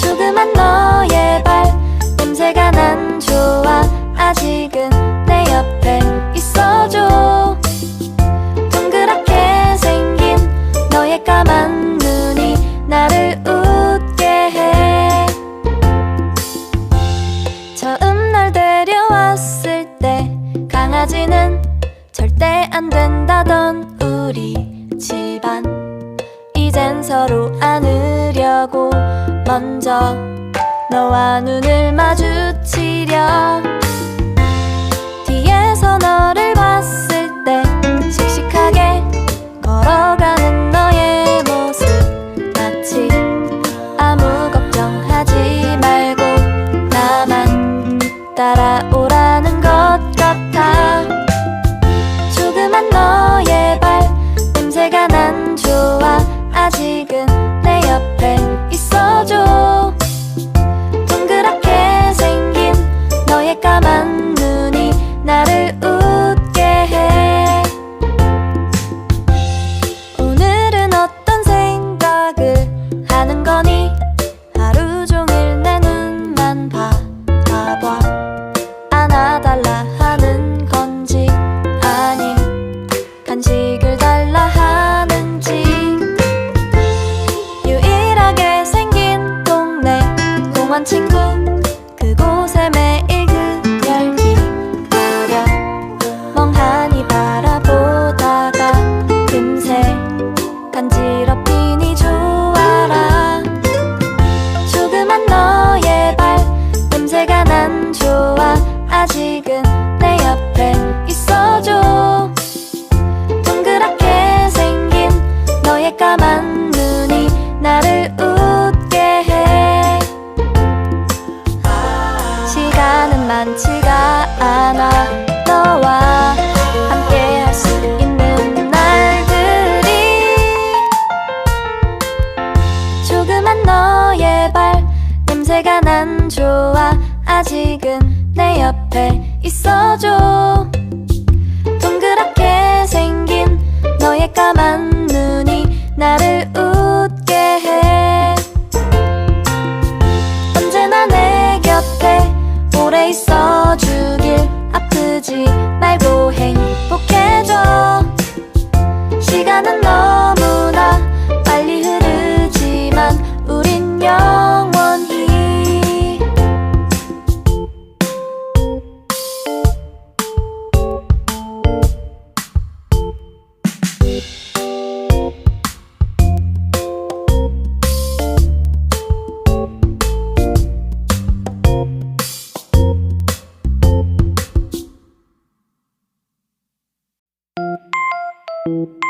조그만 너의 발 냄새가 난 좋아. 아직은 내 옆에 있어줘. 동그랗게 생긴 너의 까만 눈이 나를 웃게 해. 처음 날 데려왔을 때 강아지는 절대 안 된다던 우리 집안 이젠 서로 안으려고 먼저 너와 눈을 마주치려 뒤에서 너 아 아직은 내 옆에 있어줘. 동그랗게 생긴 너의 까만 눈이 나를 웃게 해. 시간은 많지가 않아. 너와 함께 할 수 있는 날들이 조그만 너의 발 냄새가 난 좋아 아직은 내 옆에 있어줘. 동그랗게 생긴 너의 까만 you